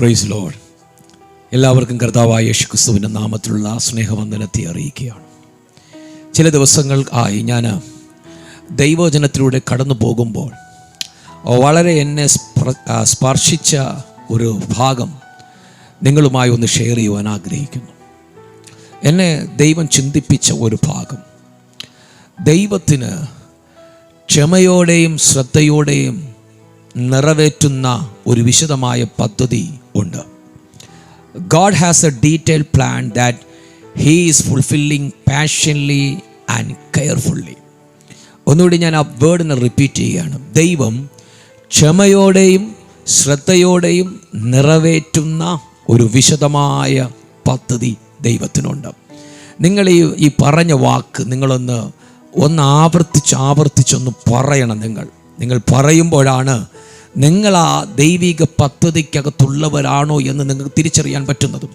Price load എല്ലാവർക്കും കർത്താവായ യേശു ക്രിസ്തുവിന്റെ നാമത്തിലുള്ള സ്നേഹവന്ദനത്തെ അറിയിക്കുകയാണ്. ചില ദിവസങ്ങൾ ആയി ഞാൻ ദൈവജനത്തിലൂടെ കടന്നു പോകുമ്പോൾ വളരെ എന്നെ സ്പർശിച്ച ഒരു ഭാഗം നിങ്ങളുമായി ഒന്ന് ഷെയർ ചെയ്യുവാൻ ആഗ്രഹിക്കുന്നു. എന്നെ ദൈവം ചിന്തിപ്പിച്ച ഒരു ഭാഗം. ദൈവത്തിന് ക്ഷമയോടെയും ശ്രദ്ധയോടെയും നിറവേറ്റുന്ന ഒരു വിശദമായ പദ്ധതി ഉണ്ട്. God has a detail plan that he is fulfilling passionately and carefully ഒന്നുകൂടി ഞാൻ ആ വേർഡിനെ റിപ്പീറ്റ് ചെയ്യുകയാണ്. ദൈവം ക്ഷമയോടെയും ശ്രദ്ധയോടെയും നിറവേറ്റുന്ന ഒരു വിശദമായ പദ്ധതി ദൈവത്തിനുണ്ട്. നിങ്ങൾ ഈ ഈ പറഞ്ഞ വാക്ക് നിങ്ങളൊന്ന് ഒന്ന് ആവർത്തിച്ച് ആവർത്തിച്ചൊന്ന് പറയണം നിങ്ങൾ. നിങ്ങൾ പറയുമ്പോഴാണ് നിങ്ങൾ ആ ദൈവിക പദ്ധതിക്കകത്തുള്ളവരാണോ എന്ന് നിങ്ങൾക്ക് തിരിച്ചറിയാൻ പറ്റുന്നതും.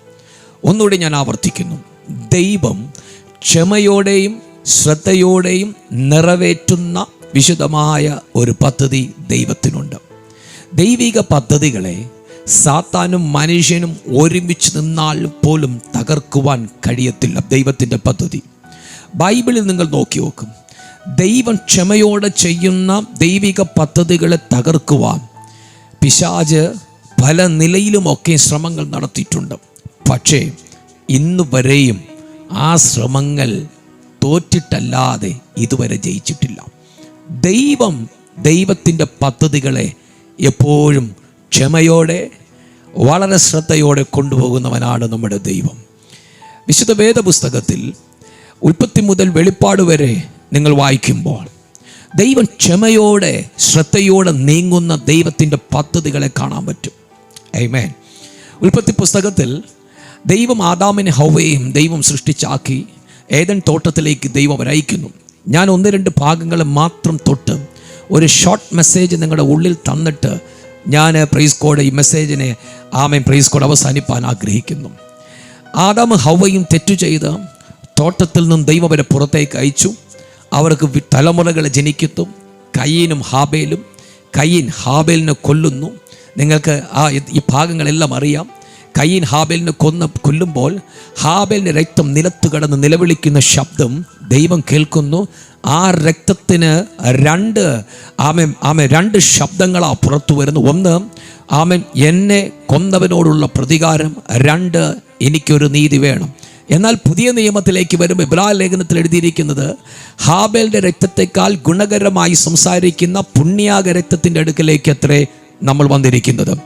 ഒന്നുകൂടി ഞാൻ ആവർത്തിക്കുന്നു. ദൈവം ക്ഷമയോടെയും ശ്രദ്ധയോടെയും നിറവേറ്റുന്ന വിശുദ്ധമായ ഒരു പദ്ധതി ദൈവത്തിനുണ്ട്. ദൈവിക പദ്ധതികളെ സാത്താനും മനുഷ്യനും ഒരുമിച്ച് നിന്നാൽ പോലും തകർക്കുവാൻ കഴിയത്തില്ല ദൈവത്തിന്റെ പദ്ധതി. ബൈബിളിൽ നിങ്ങൾ നോക്കി നോക്കും. ദൈവം ക്ഷമയോടെ ചെയ്യുന്ന ദൈവിക പദ്ധതികളെ തകർക്കുവാൻ പിശാജ് പല നിലയിലുമൊക്കെ ശ്രമങ്ങൾ നടത്തിയിട്ടുണ്ട്. പക്ഷേ ഇന്ന് വരെയും ആ ശ്രമങ്ങൾ തോറ്റിട്ടല്ലാതെ ഇതുവരെ ജയിച്ചിട്ടില്ല. ദൈവം ദൈവത്തിന്റെ പദ്ധതികളെ എപ്പോഴും ക്ഷമയോടെ വളരെ ശ്രദ്ധയോടെ കൊണ്ടുപോകുന്നവനാണ് നമ്മുടെ ദൈവം. വിശുദ്ധ വേദപുസ്തകത്തിൽ ഉൽപ്പത്തി മുതൽ വെളിപ്പാട് വരെ നിങ്ങൾ വായിക്കുമ്പോൾ ദൈവം ക്ഷമയോടെ ശ്രദ്ധയോടെ നീങ്ങുന്ന ദൈവത്തിന്റെ പദ്ധതികളെ കാണാൻ പറ്റും. ഐമേൻ ഉൽപ്പത്തി പുസ്തകത്തിൽ ദൈവം ആദാമിനെ ഹൗവയും ദൈവം സൃഷ്ടിച്ചാക്കി ഏതൻ തോട്ടത്തിലേക്ക് ദൈവം അവരയക്കുന്നു ഞാൻ ഒന്ന് രണ്ട് ഭാഗങ്ങൾ മാത്രം തൊട്ട് ഒരു ഷോർട്ട് മെസ്സേജ് നിങ്ങളുടെ ഉള്ളിൽ തന്നിട്ട് ഞാൻ പ്രൈസ് കോഡ് ഈ മെസ്സേജിനെ ആമൻ പ്രൈസ് കോഡ് അവസാനിപ്പാൻ ആഗ്രഹിക്കുന്നു. ആദാം ഹൗവയും തെറ്റു ചെയ്ത് തോട്ടത്തിൽ നിന്നും ദൈവം അവരെ പുറത്തേക്ക് അയച്ചു. അവർക്ക് തലമുറകൾ ജനിക്കത്തും കയ്യനും ഹാബേലും കയ്യൻ ഹാബേലിനെ കൊല്ലുന്നു. നിങ്ങൾക്ക് ആ ഈ ഭാഗങ്ങളെല്ലാം അറിയാം. കയ്യൻ ഹാബേലിനെ കൊന്ന് കൊല്ലുമ്പോൾ ഹാബേലിന്റെ രക്തം നിലത്ത് കടന്ന് നിലവിളിക്കുന്ന ശബ്ദം ദൈവം കേൾക്കുന്നു. ആ രക്തത്തിന് രണ്ട് ആമൻ ആമൻ രണ്ട് ശബ്ദങ്ങളാണ് പുറത്തു വരുന്നു. ഒന്ന് ആമൻ എന്നെ കൊന്നവനോടുള്ള പ്രതികാരം. രണ്ട് എനിക്കൊരു നീതി വേണം. എന്നാൽ പുതിയ നിയമത്തിലേക്ക് വരുമ്പോൾ ഇബ്രാ ലേഖനത്തിൽ എഴുതിയിരിക്കുന്നത് ഹാബേലിന്റെ രക്തത്തെക്കാൾ ഗുണകരമായി സംസാരിക്കുന്ന പുണ്യാക രക്തത്തിന്റെ അടുക്കലേക്ക് അത്രേ നമ്മൾ വന്നിരിക്കുന്നത്.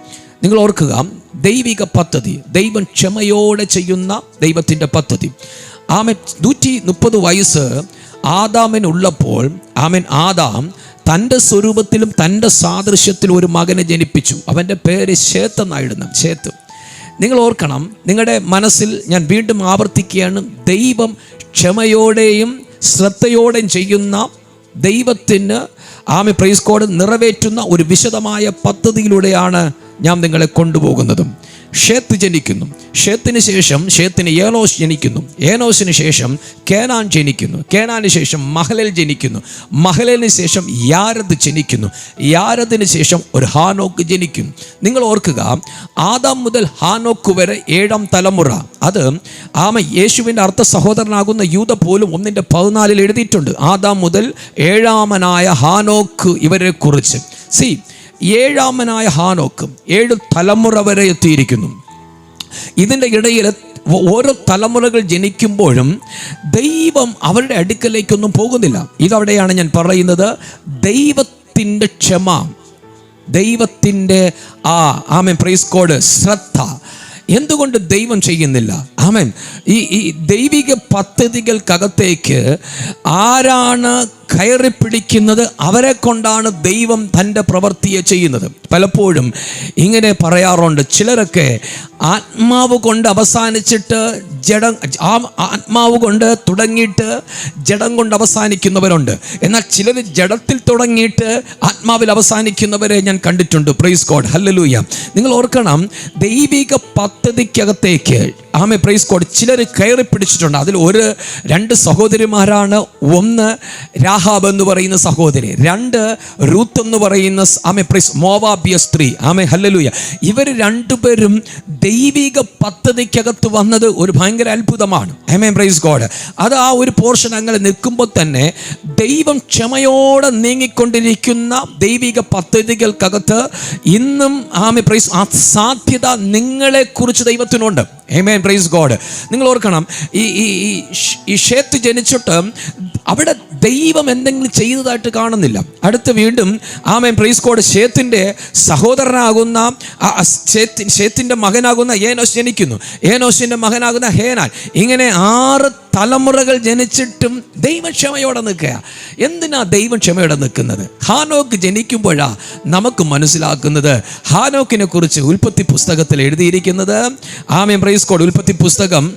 നിങ്ങൾ ഓർക്കുക ദൈവിക പദ്ധതി ദൈവം ക്ഷമയോടെ ചെയ്യുന്ന ദൈവത്തിന്റെ പദ്ധതി. ആമൻ നൂറ്റി മുപ്പത് വയസ്സ് ആദാമിനുള്ളപ്പോൾ ആമൻ ആദാം തന്റെ സ്വരൂപത്തിലും തന്റെ സാദൃശ്യത്തിലും ഒരു മകനെ ജനിപ്പിച്ചു. അവന്റെ പേര് ശേത്ത് ശേത്ത്. നിങ്ങൾ ഓർക്കണം നിങ്ങളുടെ മനസ്സിൽ ഞാൻ വീണ്ടും ആവർത്തിക്കുകയാണ്. ദൈവം ക്ഷമയോടെയും ശ്രദ്ധയോടെയും ചെയ്യുന്ന ദൈവത്തിന് ആമി പ്രൈസ് കോഡ് നിറവേറ്റുന്ന ഒരു വിശദമായ പദ്ധതിയിലൂടെയാണ് ഞാൻ നിങ്ങളെ കൊണ്ടുപോകുന്നതും. ഷേത്ത് ജനിക്കുന്നു. ഷേത്തിന് ശേഷം ഷേത്തിന് ഏനോസ് ജനിക്കുന്നു. ഏനോസിന് ശേഷം കേനാൻ ജനിക്കുന്നു. കേനാന് ശേഷം മഹലൽ ജനിക്കുന്നു. മഹലിന് ശേഷം യാരദ് ജനിക്കുന്നു. യാരദിന് ശേഷം ഒരു ഹാനോക്ക് ജനിക്കുന്നു. നിങ്ങൾ ഓർക്കുക ആദാം മുതൽ ഹാനോക്ക് വരെ ഏഴാം തലമുറ. അത് ആമ യേശുവിന്റെ അർത്ഥ സഹോദരനാകുന്ന യൂത പോലും ഒന്നിന്റെ പതിനാലിൽ എഴുതിയിട്ടുണ്ട്. ആദാം മുതൽ ഏഴാമനായ ഹാനോക്ക് ഇവരെ കുറിച്ച്. സി ഏഴാമനായ ഹാനോക്കും ഏഴ് തലമുറ വരെ എത്തിയിരിക്കുന്നു. ഇതിന്റെ ഇടയിൽ ഓരോ തലമുറകൾ ജനിക്കുമ്പോഴും ദൈവം അവരുടെ അടുക്കലേക്കൊന്നും പോകുന്നില്ല. ഇതവിടെയാണ് ഞാൻ പറയുന്നത്. ദൈവത്തിന്റെ ക്ഷമ ദൈവത്തിന്റെ ആ ആമൻ പ്രൈസ് കോഡ് ശ്രദ്ധ. എന്തുകൊണ്ട് ദൈവം ചെയ്യുന്നില്ല? ആമേൻ. ഈ ഈ ദൈവിക പദ്ധതികൾക്കകത്തേക്ക് ആരാണ് കയറി പിടിക്കുന്നത് അവരെ കൊണ്ടാണ് ദൈവം തന്റെ പ്രവൃത്തിയെ ചെയ്യുന്നത്. പലപ്പോഴും ഇങ്ങനെ പറയാറുണ്ട് ചിലരൊക്കെ ആത്മാവ് കൊണ്ട് അവസാനിച്ചിട്ട് ജഡം ആ ആത്മാവ് കൊണ്ട് തുടങ്ങിയിട്ട് ജഡം കൊണ്ട് അവസാനിക്കുന്നവരുണ്ട്. എന്നാൽ ചിലർ ജഡത്തിൽ തുടങ്ങിയിട്ട് ആത്മാവിൽ അവസാനിക്കുന്നവരെ ഞാൻ കണ്ടിട്ടുണ്ട്. പ്രൈസ് കോഡ് ഹല്ലലൂയ നിങ്ങൾ ഓർക്കണം ദൈവിക പദ്ധതിക്കകത്തേക്ക് ആമെ പ്രൈസ് കോഡ് ചിലർ കയറി പിടിച്ചിട്ടുണ്ട്. അതിൽ ഒരു രണ്ട് സഹോദരിമാരാണ്. ഒന്ന് രാ റാഹാബ് എന്ന് പറയുന്ന സഹോദരി രണ്ട് റൂത്ത് എന്ന് പറയുന്ന ആമേ പ്രൈസ് മോവാബിയ സ്ത്രീ ആമെ ഹല്ലലൂയ. ഇവർ രണ്ടുപേരും ദൈവിക പദ്ധതിക്കകത്ത് വന്നത് ഒരു ഭയങ്കര അത്ഭുതമാണ്. ആമേ പ്രൈസ് ഗോഡ് അത് ആ ഒരു പോർഷൻ അങ്ങനെ നിൽക്കുമ്പോൾ തന്നെ ദൈവം ക്ഷമയോടെ നീങ്ങിക്കൊണ്ടിരിക്കുന്ന ദൈവിക പദ്ധതികൾക്കകത്ത് ഇന്നും ആമെ പ്രൈസ് സാധ്യത നിങ്ങളെക്കുറിച്ച് ദൈവത്തിനുണ്ട്. ഏമേൻ പ്രൈസ് ഗോഡ് നിങ്ങൾ ഓർക്കണം ഈ ഈ ഈ ഷേത്ത് ജനിച്ചിട്ട് അവിടെ ദൈവം എന്തെങ്കിലും ചെയ്തതായിട്ട് കാണുന്നില്ല. അടുത്ത് വീണ്ടും ആമേൻ പ്രൈസ് ഗോഡ് ഷേത്തിന്റെ സഹോദരനാകുന്ന ഷേത്തിന്റെ മകനാകുന്ന ഏനോസ് ജനിക്കുന്നു. ഏനോസിന്റെ മകനാകുന്ന ഹേനാൽ. ഇങ്ങനെ ആറ് തലമുറകൾ ജനിച്ചിട്ടും ദൈവം ക്ഷമയോടെ നിൽക്കുക. എന്തിനാ ദൈവം ക്ഷമയോടെ നിൽക്കുന്നത്? ഹാനോക്ക് ജനിക്കുമ്പോഴാ നമുക്ക് മനസ്സിലാക്കുന്നത് ഹാനോക്കിനെ കുറിച്ച് ഉൽപ്പത്തി പുസ്തകത്തിൽ എഴുതിയിരിക്കുന്നത്. ആമേൻ. പ്രൈസ് കോഡ് ഉൽപ്പത്തി പുസ്തകം.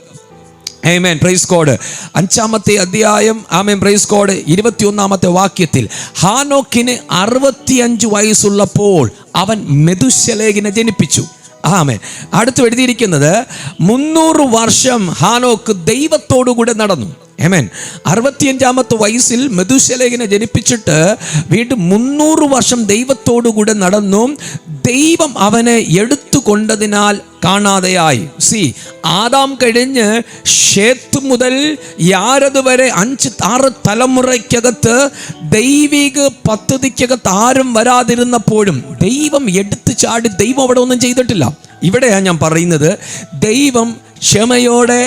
ഏമേൻ പ്രൈസ് കോഡ് അഞ്ചാമത്തെ അധ്യായം. ആമേൻ. പ്രൈസ് കോഡ് ഇരുപത്തിയൊന്നാമത്തെ വാക്യത്തിൽ ഹാനോക്കിന് അറുപത്തിയഞ്ച് വയസ്സുള്ളപ്പോൾ അവൻ മെതുശലേഖിനെ ജനിപ്പിച്ചു. ആമേൻ. അടുത്ത് എഴുതിയിരിക്കുന്നത് മുന്നൂറ് വർഷം ഹാനോക്ക് ദൈവത്തോടുകൂടെ നടന്നു. ഏമേൻ അറുപത്തിയഞ്ചാമത്തെ വയസ്സിൽ മെതുശലേഖിനെ ജനിപ്പിച്ചിട്ട് വീണ്ടും മുന്നൂറ് വർഷം ദൈവത്തോടുകൂടെ നടന്നു. ദൈവം അവനെ എടുത്തു കൊണ്ടതിനാൽ കാണാതെയായി. സി ആദാം കഴിഞ്ഞ് ഷേത്ത് മുതൽ യാരത് വരെ അഞ്ച് ആറ് തലമുറയ്ക്കകത്ത് ദൈവിക പദ്ധതിക്കകത്ത് ആരും വരാതിരുന്നപ്പോഴും ദൈവം എടുത്തു ചാടി ദൈവം അവിടെ ഒന്നും ചെയ്തിട്ടില്ല. ഇവിടെയാണ് ഞാൻ പറയുന്നത് ദൈവം ക്ഷമയോടെ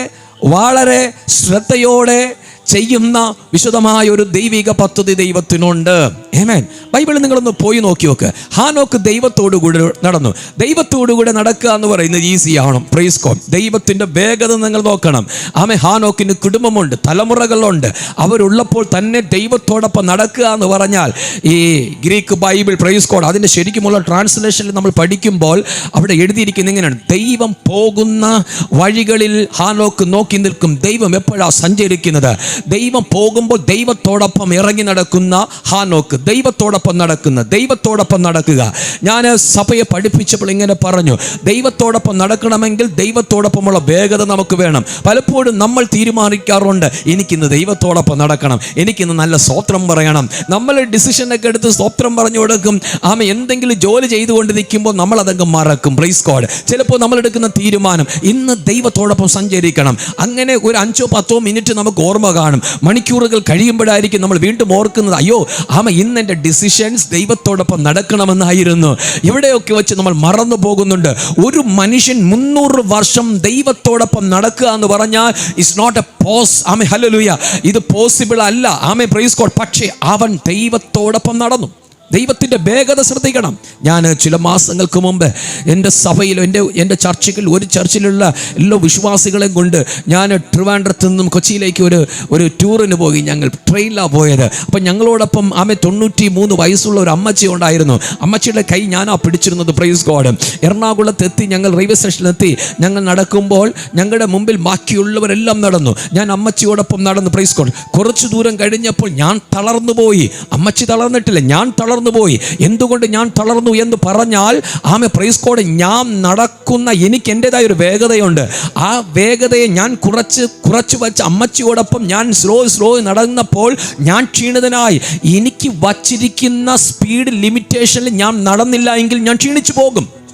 വളരെ ശ്രദ്ധയോടെ ചെയ്യുന്ന വിശദമായ ഒരു ദൈവിക പദ്ധതി ദൈവത്തിനുണ്ട്. ഏമേൻ ബൈബിളിൽ നിങ്ങളൊന്ന് പോയി നോക്കി നോക്ക്. ഹാനോക്ക് ദൈവത്തോടു കൂടെ നടന്നു. ദൈവത്തോടു കൂടെ നടക്കുക എന്ന് പറയുന്നത് ഈസിയാണ്. പ്രൈസ് കോം ദൈവത്തിന്റെ വേഗത നിങ്ങൾ നോക്കണം. ആമെ ഹാനോക്കിന് കുടുംബമുണ്ട് തലമുറകളുണ്ട്. അവരുള്ളപ്പോൾ തന്നെ ദൈവത്തോടൊപ്പം നടക്കുക എന്ന് പറഞ്ഞാൽ ഈ ഗ്രീക്ക് ബൈബിൾ പ്രൈസ് കോഡ് അതിന്റെ ശരിക്കുമുള്ള ട്രാൻസ്ലേഷനിൽ നമ്മൾ പഠിക്കുമ്പോൾ അവിടെ എഴുതിയിരിക്കുന്ന ഇങ്ങനെയാണ്. ദൈവം പോകുന്ന വഴികളിൽ ഹാനോക്ക് നോക്കി നിൽക്കും. ദൈവം എപ്പോഴാണ് സഞ്ചരിക്കുന്നത്? ദൈവം പോകുമ്പോൾ ദൈവത്തോടൊപ്പം ഇറങ്ങി നടക്കുന്ന ഹാനോക്ക് ദൈവത്തോടൊപ്പം നടക്കുന്ന ദൈവത്തോടൊപ്പം നടക്കുക. ഞാൻ സഭയെ പഠിപ്പിച്ചപ്പോൾ ഇങ്ങനെ പറഞ്ഞു ദൈവത്തോടൊപ്പം നടക്കണമെങ്കിൽ ദൈവത്തോടൊപ്പമുള്ള വേഗത നമുക്ക് വേണം. പലപ്പോഴും നമ്മൾ തീരുമാനിക്കാറുണ്ട് എനിക്കിന്ന് ദൈവത്തോടൊപ്പം നടക്കണം എനിക്കിന്ന് നല്ല സ്വോത്രം പറയണം. നമ്മൾ ഡിസിഷനൊക്കെ എടുത്ത് സ്വോത്രം പറഞ്ഞു കൊടുക്കും. ആമ എന്തെങ്കിലും ജോലി ചെയ്തുകൊണ്ട് നിൽക്കുമ്പോൾ നമ്മൾ അതങ്ങ് മറക്കും. പ്രൈസ് കോഡ് ചിലപ്പോൾ നമ്മൾ എടുക്കുന്ന തീരുമാനം ഇന്ന് ദൈവത്തോടൊപ്പം സഞ്ചരിക്കണം. അങ്ങനെ ഒരു അഞ്ചോ പത്തോ മിനിറ്റ് നമുക്ക് ഓർമ്മ കാണും. മണിക്കൂറുകൾ കഴിയുമ്പോഴായിരിക്കും നമ്മൾ വീണ്ടും ഓർക്കുന്നത് അയ്യോ ആമ ഇന്ന് എന്റെ ഡിസിഷൻസ് ദൈവത്തോടൊപ്പം നടക്കണമെന്നായിരുന്നു. എവിടെയൊക്കെ വെച്ച് നമ്മൾ മറന്നു പോകുന്നുണ്ട്. ഒരു മനുഷ്യൻ മുന്നൂറ് വർഷം ദൈവത്തോടൊപ്പം നടക്കുക എന്ന് പറഞ്ഞാൽ ഇറ്റ്സ് നോട്ട് എ പോസ് ആമെ ഹലലുയ ഇത് പോസിബിൾ അല്ല. ആമെ പ്രൈസ് കോഡ് പക്ഷേ അവൻ ദൈവത്തോടൊപ്പം നടന്നു. ദൈവത്തിന്റെ വേഗത ശ്രദ്ധിക്കണം. ഞാൻ ചില മാസങ്ങൾക്ക് മുമ്പ് എന്റെ സഭയിൽ എന്റെ എന്റെ ചർച്ചയിൽ ഒരു ചർച്ചിലുള്ള എല്ലാ വിശ്വാസികളെയും കൊണ്ട് ഞാൻ ട്രിവാൻഡ്രത്ത് നിന്നും കൊച്ചിയിലേക്ക് ഒരു ഒരു ടൂറിന് പോയി ഞങ്ങൾ ട്രെയിനിലാണ് പോയത്. അപ്പം ഞങ്ങളോടൊപ്പം ആമെ തൊണ്ണൂറ്റി മൂന്ന് വയസ്സുള്ള ഒരു അമ്മച്ചി ഉണ്ടായിരുന്നു. അമ്മച്ചിയുടെ കൈ ഞാനാ പിടിച്ചിരുന്നത് പ്രൈസ് ഗോഡ് എറണാകുളത്ത് എത്തി ഞങ്ങൾ റെയിൽവേ സ്റ്റേഷനിലെത്തി ഞങ്ങൾ നടക്കുമ്പോൾ ഞങ്ങളുടെ മുമ്പിൽ ബാക്കിയുള്ളവരെല്ലാം നടന്നു. ഞാൻ അമ്മച്ചിയോടൊപ്പം നടന്നു പ്രൈസ് ഗോഡ് കുറച്ച് ദൂരം കഴിഞ്ഞപ്പോൾ ഞാൻ തളർന്നു പോയി അമ്മച്ചി തളർന്നിട്ടില്ല ഞാൻ തളർന്നു പോയി എന്തുകൊണ്ട് ഞാൻ തളർന്നു എന്ന് പറഞ്ഞാൽ ആമെ പ്രൈസ് കോഡ് ഞാൻ നടക്കുന്ന എനിക്ക് എന്റെതായ ഒരു വേഗതയുണ്ട്. ആ വേഗതയെ ഞാൻ കുറച്ച് കുറച്ച് വച്ച് അമ്മച്ചിയോടൊപ്പം ഞാൻ സ്ലോ സ്ലോ നടന്നപ്പോൾ ഞാൻ ക്ഷീണിതനായി. എനിക്ക് വച്ചിരിക്കുന്ന സ്പീഡ് ലിമിറ്റേഷനിൽ ഞാൻ നടന്നില്ല എങ്കിൽ ഞാൻ ക്ഷീണിച്ചു പോകും.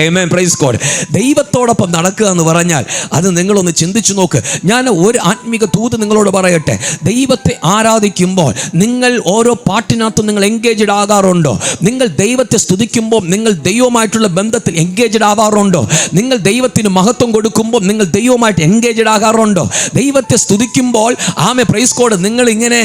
Amen. പ്രൈസ് കോഡ് ദൈവത്തോടൊപ്പം നടക്കുക എന്ന് പറഞ്ഞാൽ അത് നിങ്ങളൊന്ന് ചിന്തിച്ചു നോക്ക്. ഞാൻ ഒരു ആത്മീക തൂത് നിങ്ങളോട് പറയട്ടെ. ദൈവത്തെ ആരാധിക്കുമ്പോൾ നിങ്ങൾ ഓരോ പാട്ടിനകത്തും നിങ്ങൾ എൻഗേജഡ് ആകാറുണ്ടോ? നിങ്ങൾ ദൈവത്തെ സ്തുതിക്കുമ്പോൾ നിങ്ങൾ ദൈവമായിട്ടുള്ള ബന്ധത്തിൽ എൻഗേജഡ് ആവാറുണ്ടോ നിങ്ങൾ ദൈവത്തിന് മഹത്വം കൊടുക്കുമ്പോൾ നിങ്ങൾ ദൈവമായിട്ട് എൻഗേജഡ് ആകാറുണ്ടോ? ദൈവത്തെ സ്തുതിക്കുമ്പോൾ ആമെ പ്രൈസ് കോഡ് നിങ്ങൾ ഇങ്ങനെ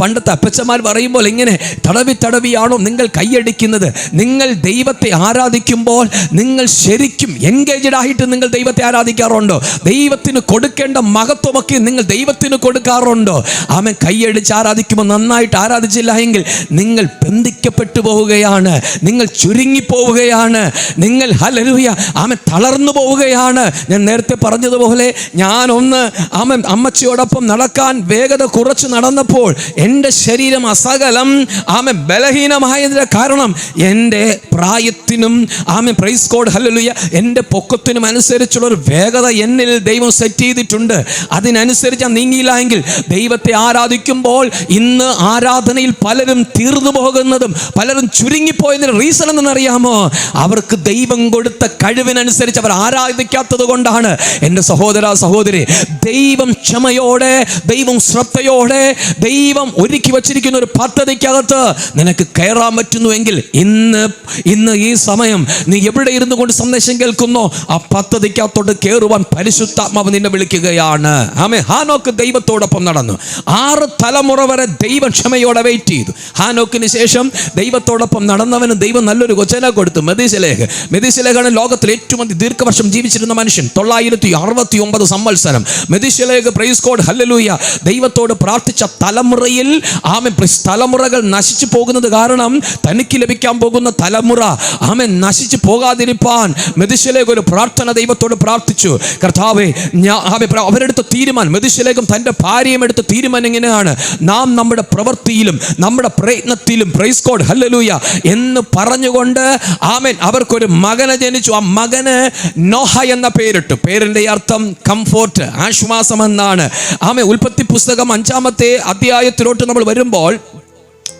പണ്ടത്തെ അപ്പച്ചന്മാർ പറയുമ്പോൾ ഇങ്ങനെ തടവി തടവിയാണോ നിങ്ങൾ കൈയടിക്കുന്നത്? നിങ്ങൾ ദൈവത്തെ ആരാധിക്കുമ്പോൾ നിങ്ങൾ ശരിക്കും എൻഗേജഡ് ആയിട്ട് നിങ്ങൾ ദൈവത്തെ ആരാധിക്കാറുണ്ടോ? ദൈവത്തിന് കൊടുക്കേണ്ട മഹത്വമൊക്കെ നിങ്ങൾ ദൈവത്തിന് കൊടുക്കാറുണ്ടോ? ആമൻ. കൈയടിച്ച് ആരാധിക്കുമ്പോൾ നന്നായിട്ട് ആരാധിച്ചില്ല എങ്കിൽ നിങ്ങൾ ബന്ധിക്കപ്പെട്ടു പോവുകയാണ്. നിങ്ങൾ ചുരുങ്ങിപ്പോവുകയാണ്. നിങ്ങൾ ഹലരുയ ആമൻ തളർന്നു പോവുകയാണ്. ഞാൻ നേരത്തെ പറഞ്ഞതുപോലെ ഞാനൊന്ന് ആമൻ അമ്മച്ചിയോടൊപ്പം നടക്കാൻ വേഗത കുറച്ച് നടന്നപ്പോൾ എന്റെ ശരീരം അസകലം ആമൻ ബലഹീനമായതിന്റെ കാരണം എന്റെ പ്രായത്തിനും ആമൻ പ്രൈസ് കോഡ് ഹല്ലേലൂയ. എന്റെ പൊക്കത്തിനും അനുസരിച്ചുള്ള ഒരു വേഗത എന്നിൽ ദൈവം സെറ്റ് ചെയ്തിട്ടുണ്ട്. അതിനനുസരിച്ച് നീങ്ങിയില്ല എങ്കിൽ ദൈവത്തെ ആരാധിക്കുമ്പോൾ ഇന്ന് ആരാധനയിൽ പലരും തീർന്നു പോകുന്നതും പലരും ചുരുങ്ങിപ്പോയതിന് റീസൺ എന്തെന്നറിയാമോ? അവർക്ക് ദൈവം കൊടുത്ത കഴിവിനനുസരിച്ച് അവർ ആരാധിക്കാത്തത് കൊണ്ടാണ്. എന്റെ സഹോദര സഹോദരി ദൈവം ക്ഷമയോടെ ദൈവം ശ്രദ്ധയോടെ ദൈവം ഒരുക്കി വച്ചിരിക്കുന്ന ഒരു പദ്ധതിക്കകത്ത് നിനക്ക് കയറാൻ പറ്റുന്നുവെങ്കിൽ ഇന്ന് ഇന്ന് ഈ സമയം നീ എവിടെ ഇരുന്നു കൊണ്ട് സന്ദേശം കേൾക്കുന്നു. ആ പദ്ധതിക്കകത്തോട്ട് കയറുവാൻ പരിശുദ്ധാത്മാവ് നിന്നെ വിളിക്കുകയാണ്. ആമേ ഹാനോക്ക് ദൈവത്തോടൊപ്പം നടന്നു. ആറ് തലമുറ വരെ ദൈവം ക്ഷമയോടെ വെയിറ്റ് ചെയ്തു. ഹാനോക്കിന് ശേഷം ദൈവത്തോടൊപ്പം നടന്നവന് ദൈവം നല്ലൊരു കൊച്ചനെ കൊടുത്തു. മെതിശലേഖ് മെതിശലേഖാണ് ലോകത്തിൽ ഏറ്റവും അധികം ദീർഘവർഷം ജീവിച്ചിരുന്ന മനുഷ്യൻ. തൊള്ളായിരത്തി അറുപത്തി ഒമ്പത് സംവത്സരം. മെതിശലേഖ് പ്രൈസ് കോഡ് ഹല്ലലൂയ ദൈവത്തോട് പ്രാർത്ഥിച്ച തലമുറയിൽ ആമെ തലമുറകൾ നശിച്ചു പോകുന്നത് കാരണം തനിക്ക് ലഭിക്കാൻ പോകുന്ന തലമുറ ആമെ നശിച്ചു പോകാതിരിപ്പാൻ മെതിശലേഖ ഒരു പ്രാർത്ഥന ദൈവത്തോട് പ്രാർത്ഥിച്ചു. കർത്താവെ ഞാൻ അവരെടുത്ത് തീരുമാനം മെതിശലേഖം തന്റെ ഭാര്യയും എടുത്ത തീരുമാനം ഇങ്ങനെയാണ് നാം നമ്മുടെ പ്രവൃത്തിയിലും നമ്മുടെ പ്രയത്നത്തിലും പ്രൈസ് കോഡ് ഹല്ലലൂയ എന്ന് പറഞ്ഞുകൊണ്ട് ആമൻ അവർക്കൊരു മകനെ ജനിച്ചു. ആ മകന് നോഹ എന്ന പേരിട്ടു. പേരിന്റെ അർത്ഥം കംഫോർട്ട് ആശ്വാസം എന്നാണ് ആമെ ഉൽപ്പത്തി പുസ്തകം അഞ്ചാമത്തെ അധ്യായത്തിലോട്ട് നമ്മൾ വരുമ്പോൾ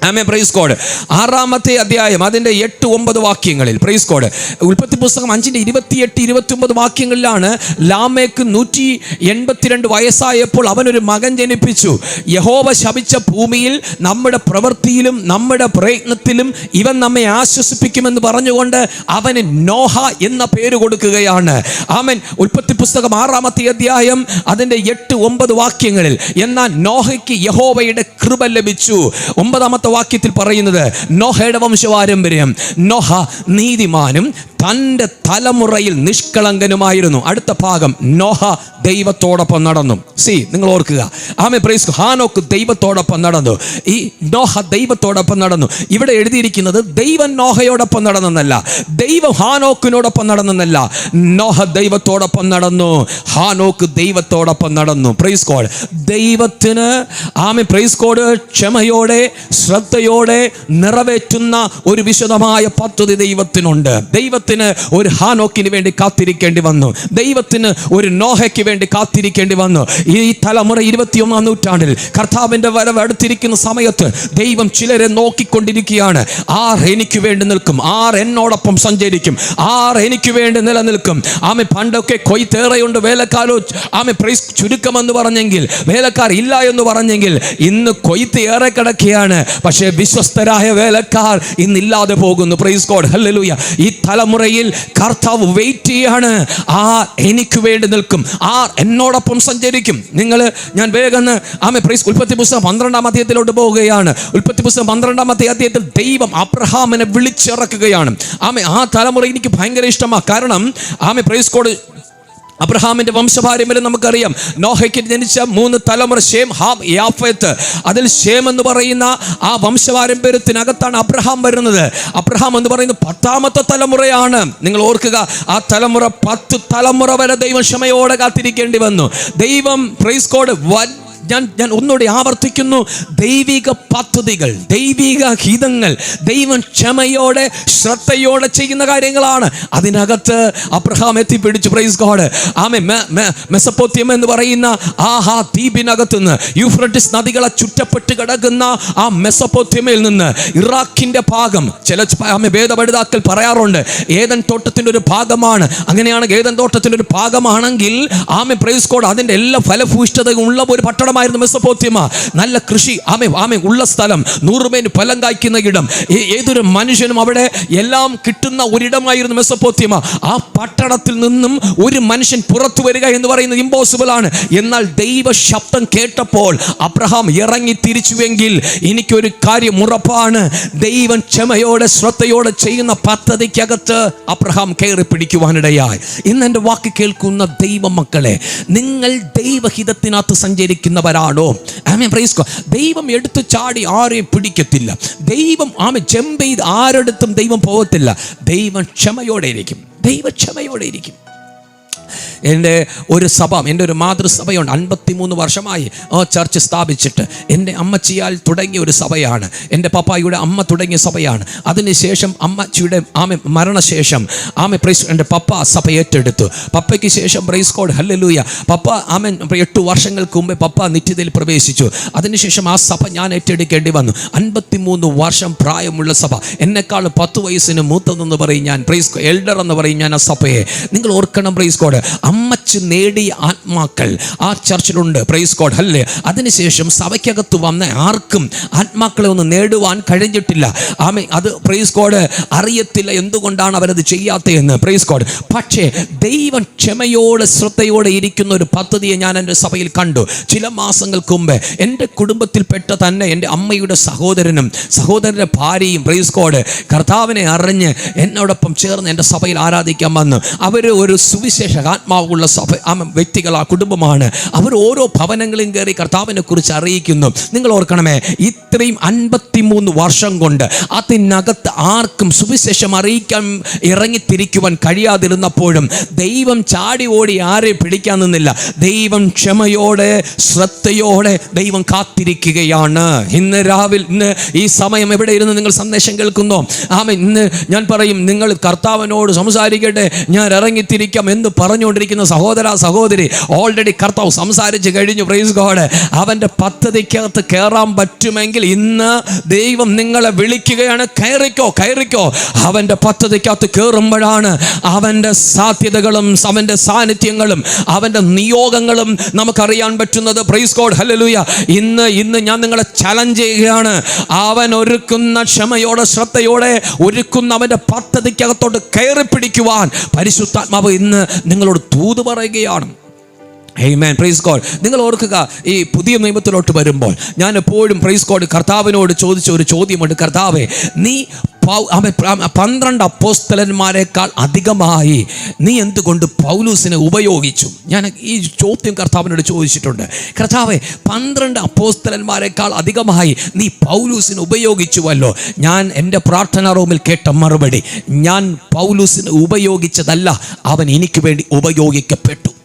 ആമേ പ്രൈസ് കോഡ് ആറാമത്തെ അധ്യായം അതിന്റെ എട്ട് ഒമ്പത് വാക്യങ്ങളിൽ. പ്രൈസ് കോഡ് ഉൽപ്പത്തി പുസ്തകം അഞ്ചിന്റെ ഇരുപത്തിയെട്ട് ഇരുപത്തി ഒമ്പത് വാക്യങ്ങളിലാണ് ലാമേക്ക് നൂറ്റി എൺപത്തിരണ്ട് വയസ്സായപ്പോൾ അവനൊരു മകൻ ജനിപ്പിച്ചു. യഹോവ ശപിച്ച ഭൂമിയിൽ നമ്മുടെ പ്രവൃത്തിയിലും നമ്മുടെ പ്രയത്നത്തിലും ഇവൻ നമ്മെ ആശ്വസിപ്പിക്കുമെന്ന് പറഞ്ഞുകൊണ്ട് അവന് നോഹ എന്ന പേര് കൊടുക്കുകയാണ്. ആമൻ ഉൽപ്പത്തി പുസ്തകം ആറാമത്തെ അധ്യായം അതിന്റെ എട്ട് ഒമ്പത് വാക്യങ്ങളിൽ എന്നാൽ നോഹയ്ക്ക് യഹോവയുടെ കൃപ ലഭിച്ചു. ഒമ്പതാമത്തെ വാക്യത്തിൽ പറയുന്നത് നോഹയുടെ വംശപാരമ്പര്യം നോഹ നീതിമാനും തന്റെ തലമുറയിൽ നിഷ്കളങ്കനുമായിരുന്നു. അടുത്ത ഭാഗം നോഹ ദൈവത്തോടൊപ്പം നടന്നു. സി നിങ്ങൾ ഓർക്കുക. ആമേ പ്രൈസ് ഹാനോക്ക് ദൈവത്തോടൊപ്പം നടന്നു. ഈ നോഹ ദൈവത്തോടൊപ്പം നടന്നു. ഇവിടെ എഴുതിയിരിക്കുന്നത് ദൈവം നോഹയോടൊപ്പം നടന്നെന്നല്ല. ദൈവം ഹാനോക്കിനോടൊപ്പം നടന്നെന്നല്ല. നോഹ ദൈവത്തോടൊപ്പം നടന്നു. ഹാനോക്ക് ദൈവത്തോടൊപ്പം നടന്നു. പ്രൈസ് കോഡ് ദൈവത്തിന് ആമെ പ്രൈസ് കോഡ് ക്ഷമയോടെ ശ്രദ്ധയോടെ നിറവേറ്റുന്ന ഒരു വിശദമായ പദ്ധതി ദൈവത്തിനുണ്ട്. ദൈവത്തിന് ഒരു ഹാനോക്കിന് വേണ്ടി കാത്തിരിക്കേണ്ടി വന്നു. ദൈവത്തിന് ഒരു നോഹയ്ക്ക് വേണ്ടി കാത്തിരിക്കേണ്ടി വന്നു. ഈ തലമുറ ഇരുപത്തിയൊന്നാം നൂറ്റാണ്ടിൽ കർത്താവിന്റെ വരവ് അടുത്തിരിക്കുന്ന സമയത്ത് ദൈവം ചിലരെ നോക്കിക്കൊണ്ടിരിക്കുകയാണ്. ആർ എനിക്ക് വേണ്ടി നിൽക്കും. ആർ എന്നോടൊപ്പം സഞ്ചരിക്കും. ആർ എനിക്ക് വേണ്ടി നിലനിൽക്കും. ആമെ പണ്ടൊക്കെ കൊയ്ത്തേറെയുണ്ട് വേലക്കാരോ ആമെ പ്രൈസ് ചുരുക്കമെന്ന് പറഞ്ഞെങ്കിൽ വേലക്കാർ ഇല്ല എന്ന് പറഞ്ഞെങ്കിൽ ഇന്ന് കൊയ്ത്ത് ഏറെ കിടക്കുകയാണ്. പക്ഷേ വിശ്വസ്തരായ വേലക്കാർ ഇന്നില്ലാതെ പോകുന്നു. പ്രൈസ് ഗോഡ് ഹല്ലേലൂയ ഈ തലമുറയിൽ കർത്താവ് വെയിറ്റ് ചെയ്യാണ്. ആ എനിക്ക് വേണ്ടി നിൽക്കും. ആ എന്നോടൊപ്പം സഞ്ചരിക്കും. നിങ്ങൾ ഞാൻ വേഗം ആമേ പ്രൈസ് ഉൽപ്പത്തി പുസ്തകം പന്ത്രണ്ടാം അധ്യായത്തിലോട്ട് പോവുകയാണ്. ഉൽപ്പത്തി പുസ്തകം പന്ത്രണ്ടാമത്തെ അധ്യായത്തിൽ ദൈവം അബ്രഹാമിനെ വിളിച്ചിറക്കുകയാണ്. ആമേ ആ തലമുറ എനിക്ക് ഭയങ്കര ഇഷ്ടമാണ്. കാരണം ആമേ പ്രൈസ് കോഡ് അബ്രഹാമിന്റെ വംശപാരമ്പര്യം നമുക്കറിയാം. നോഹയ്ക്ക് ജനിച്ച മൂന്ന് തലമുറ ഷേം ഹാം യാഫത്ത്. അതിൽ ഷേം എന്ന് പറയുന്ന ആ വംശപാരമ്പര്യത്തിനകത്താണ് അബ്രഹാം വരുന്നത്. അബ്രഹാം എന്ന് പറയുന്നത് പത്താമത്തെ തലമുറയാണ്. നിങ്ങൾ ഓർക്കുക ആ തലമുറ പത്ത് തലമുറ വരെ ദൈവം ക്ഷമയോടെ കാത്തിരിക്കേണ്ടി വന്നു. ദൈവം പ്രൈസ് കോഡ് ഞാൻ ഞാൻ ഒന്നുകൂടി ആവർത്തിക്കുന്നു. ദൈവിക പദ്ധതികൾ ദൈവിക ഹിതങ്ങൾ ദൈവം ക്ഷമയോടെ ശ്രദ്ധയോടെ ചെയ്യുന്ന കാര്യങ്ങളാണ്. അതിനകത്ത് അബ്രഹാം എത്തിപ്പിടിച്ചു പ്രൈസ് ഗോഡ് ആമെ മെസപ്പോത്യം എന്ന് പറയുന്ന ആഹാ ദ്വീപിനകത്ത് നിന്ന് യൂഫ്രട്ടിസ് നദികളെ ചുറ്റപ്പെട്ട് കിടക്കുന്ന ആ മെസപ്പോത്യമയിൽ നിന്ന് ഇറാഖിന്റെ ഭാഗം ചില ആമെ ഭേദപഠിതാക്കൾ പറയാറുണ്ട് ഏതൻ തോട്ടത്തിന്റെ ഒരു ഭാഗമാണ്. അങ്ങനെയാണ് ഏതൻ തോട്ടത്തിന്റെ ഒരു ഭാഗമാണെങ്കിൽ ആമെ പ്രൈസ് കോഡ് അതിന്റെ എല്ലാ ഫലഭൂഷ്ഠതയും ഉള്ള ഒരു പട്ടണമായിരുന്നു മെസ്സപ്പോത്യമ നല്ല കൃഷി ആമേ ആമേ ഉള്ള സ്ഥലം. നൂറുമേന് ഫലം കായ്ക്കുന്ന ഇടം. ഏതൊരു മനുഷ്യനും അവിടെ എല്ലാം കിട്ടുന്ന ഒരിടമായിരുന്നു മെസ്സപ്പോത്യമ ആ പട്ടണത്തിൽ നിന്നും ഒരു മനുഷ്യൻ പുറത്തു വരിക എന്ന് പറയുന്നത് ഇമ്പോസിബിൾ ആണ്. എന്നാൽ ദൈവ ശബ്ദം കേട്ടപ്പോൾ അബ്രഹാം ഇറങ്ങി തിരിച്ചുവെങ്കിൽ എനിക്കൊരു കാര്യം ഉറപ്പാണ്. ദൈവം ക്ഷമയോടെ ശ്രദ്ധയോടെ ചെയ്യുന്ന പദ്ധതിക്കകത്ത് അബ്രഹാം കയറി പിടിക്കുവാനിടയായി. ഇന്ന് എന്റെ വാക്ക് കേൾക്കുന്ന ദൈവ മക്കളെ നിങ്ങൾ ദൈവഹിതത്തിനകത്ത് സഞ്ചരിക്കുന്നവരാണോ ആമേ പ്രൈസ് ഗോഡ്. ദൈവം എടുത്തു ചാടി ആരെയും പിടിക്കത്തില്ല. ദൈവം ആമേ ജമ്പ് ചെയ്ത് ആരെടുത്തും ദൈവം പോകത്തില്ല. ദൈവം ക്ഷമയോടെ ഇരിക്കും. ദൈവക്ഷമയോടെ ഇരിക്കും. എന്റെ ഒരു സഭ എന്റെ ഒരു മാതൃസഭയുണ്ട്. അൻപത്തിമൂന്ന് വർഷമായി ആ ചർച്ച് സ്ഥാപിച്ചിട്ട് എന്റെ അമ്മച്ചിയാൽ തുടങ്ങിയ ഒരു സഭയാണ്. എന്റെ പപ്പായുടെ അമ്മ തുടങ്ങിയ സഭയാണ്. അതിനുശേഷം അമ്മച്ചിയുടെ ആമ മരണശേഷം ആമ പ്രൈസ് എന്റെ പപ്പ സഭ ഏറ്റെടുത്തു. പപ്പയ്ക്ക് ശേഷം പ്രൈസ് കോഡ് ഹല്ലലൂയ. പപ്പ ആമൻ എട്ട് വർഷങ്ങൾക്ക് മുമ്പേ പപ്പ നിത്യതയിൽ പ്രവേശിച്ചു. അതിനുശേഷം ആ സഭ ഞാൻ ഏറ്റെടുക്കേണ്ടി വന്നു. അൻപത്തിമൂന്ന് വർഷം പ്രായമുള്ള സഭ. എന്നെക്കാൾ പത്ത് വയസ്സിന് മൂത്തതെന്ന് പറയും ഞാൻ. പ്രൈസ് എൽഡർ എന്ന് പറയും ഞാൻ ആ സഭയെ. നിങ്ങൾ ഓർക്കണം പ്രൈസ് കോഡ്. അമ്മച്ച് നേടിയ ആത്മാക്കൾ ആ ചർച്ചിലുണ്ട്. പ്രൈസ് കോഡ് അല്ലേ അതിനുശേഷം സഭയ്ക്കകത്ത് വന്ന ആർക്കും ആത്മാക്കളെ ഒന്ന് നേടുവാൻ കഴിഞ്ഞിട്ടില്ല. ആമേ അത് പ്രൈസ് കോഡ് അറിയത്തില്ല എന്തുകൊണ്ടാണ് അവരത് ചെയ്യാത്തതെന്ന്. പ്രൈസ് കോഡ് പക്ഷേ ദൈവം ക്ഷമയോടെ ശ്രദ്ധയോടെ ഇരിക്കുന്ന ഒരു പദ്ധതിയെ ഞാൻ എന്റെ സഭയിൽ കണ്ടു. ചില മാസങ്ങൾക്ക് മുമ്പ് എന്റെ കുടുംബത്തിൽപ്പെട്ട തന്നെ എന്റെ അമ്മയുടെ സഹോദരനും സഹോദരന്റെ ഭാര്യയും പ്രൈസ് കോഡ് കർത്താവിനെ അറിഞ്ഞ് എന്നോടൊപ്പം ചേർന്ന് എന്റെ സഭയിൽ ആരാധിക്കാൻ വന്നു. അവർ ഒരു സുവിശേഷ ആത്മാവുള്ള സഭ വ്യക്തികൾ ആ കുടുംബമാണ്. അവർ ഓരോ ഭവനങ്ങളും കയറി കർത്താവിനെ കുറിച്ച് അറിയിക്കുന്നു. നിങ്ങൾ ഓർക്കണമേ ഇത്രയും അൻപത്തിമൂന്ന് വർഷം കൊണ്ട് അതിനകത്ത് ആർക്കും സുവിശേഷം അറിയിക്കാൻ ഇറങ്ങിത്തിരിക്കുവാൻ കഴിയാതിരുന്നപ്പോഴും ദൈവം ചാടി ഓടി ആരെ പിടിക്കാൻ നിന്നില്ല. ദൈവം ക്ഷമയോടെ ശ്രദ്ധയോടെ ദൈവം കാത്തിരിക്കുകയാണ്. ഇന്ന് രാവിലെ ഇന്ന് ഈ സമയം എവിടെ ഇരുന്ന് നിങ്ങൾ സന്ദേശം കേൾക്കുന്നു? ആമ ഇന്ന് ഞാൻ പറയും നിങ്ങൾ കർത്താവിനോട് സംസാരിക്കട്ടെ ഞാൻ ഇറങ്ങിത്തിരിക്കാം എന്ന് പറഞ്ഞുകൊണ്ടിരിക്കുന്ന സഹോദര സഹോദരി ഓൾറെഡി കർത്താവ് സംസാരിച്ച് കഴിഞ്ഞു പ്രൈസ് ഗോഡ് അവന്റെ പദ്ധതിക്കകത്ത് കയറാൻ പറ്റുമെങ്കിൽ ഇന്ന് ദൈവം നിങ്ങളെ വിളിക്കുകയാണ് കയറിക്കോ കയറിക്കോ. അവന്റെ പദ്ധതിക്കകത്ത് കയറുമ്പോഴാണ് അവന്റെ സാധ്യതകളും അവന്റെ സാന്നിധ്യങ്ങളും അവന്റെ നിയോഗങ്ങളും നമുക്കറിയാൻ പറ്റുന്നത്. പ്രൈസ് ഗോഡ് ഹല്ലേലൂയ ഇന്ന് ഇന്ന് ഞാൻ നിങ്ങളെ ചലഞ്ച് ചെയ്യുകയാണ്. അവൻ ഒരുക്കുന്ന ക്ഷമയോടെ ശ്രദ്ധയോടെ ഒരുക്കുന്ന അവന്റെ പദ്ധതിക്കകത്തോട്ട് കയറി പിടിക്കുവാൻ പരിശുദ്ധാത്മാവ് ഇന്ന് നിങ്ങളോട് തൂത് പറയുകയാണ്. Amen. പ്രൈസ് ഗോഡ് നിങ്ങൾ ഓർക്കുക ഈ പുതിയ നിയമത്തിലോട്ട് വരുമ്പോൾ ഞാൻ എപ്പോഴും പ്രൈസ് ഗോഡ് കർത്താവിനോട് ചോദിച്ച ഒരു ചോദ്യമുണ്ട്. കർത്താവെ നീ പന്ത്രണ്ട് അപ്പോസ്തലന്മാരെക്കാൾ അധികമായി നീ എന്തുകൊണ്ട് പൗലൂസിനെ ഉപയോഗിച്ചു? ഞാൻ ഈ ചോദ്യം കർത്താവിനോട് ചോദിച്ചിട്ടുണ്ട്. കർത്താവെ പന്ത്രണ്ട് അപ്പോസ്തലന്മാരെക്കാൾ അധികമായി നീ പൗലൂസിനെ ഉപയോഗിച്ചുവല്ലോ. ഞാൻ എന്റെ പ്രാർത്ഥനാ റൂമിൽ കേട്ട മറുപടി ഞാൻ പൗലൂസിനെ ഉപയോഗിച്ചതല്ല അവൻ എനിക്ക് വേണ്ടി ഉപയോഗിക്കപ്പെട്ടു.